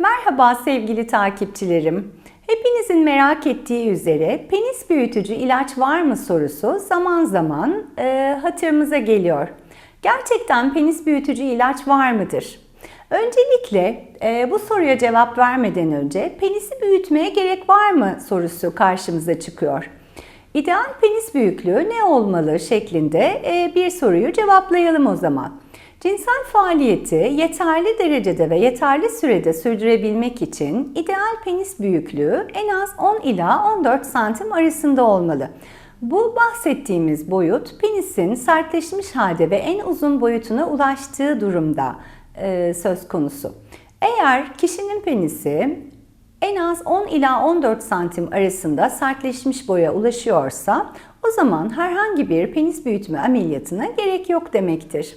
Merhaba sevgili takipçilerim. Hepinizin merak ettiği üzere penis büyütücü ilaç var mı sorusu zaman zaman e, hatırımıza geliyor. Gerçekten penis büyütücü ilaç var mıdır? Öncelikle e, bu soruya cevap vermeden önce penisi büyütmeye gerek var mı sorusu karşımıza çıkıyor. İdeal penis büyüklüğü ne olmalı şeklinde e, bir soruyu cevaplayalım o zaman. Cinsel faaliyeti yeterli derecede ve yeterli sürede sürdürebilmek için ideal penis büyüklüğü en az 10 ila 14 santim arasında olmalı. Bu bahsettiğimiz boyut penisin sertleşmiş halde ve en uzun boyutuna ulaştığı durumda e, söz konusu. Eğer kişinin penisi en az 10 ila 14 santim arasında sertleşmiş boya ulaşıyorsa o zaman herhangi bir penis büyütme ameliyatına gerek yok demektir.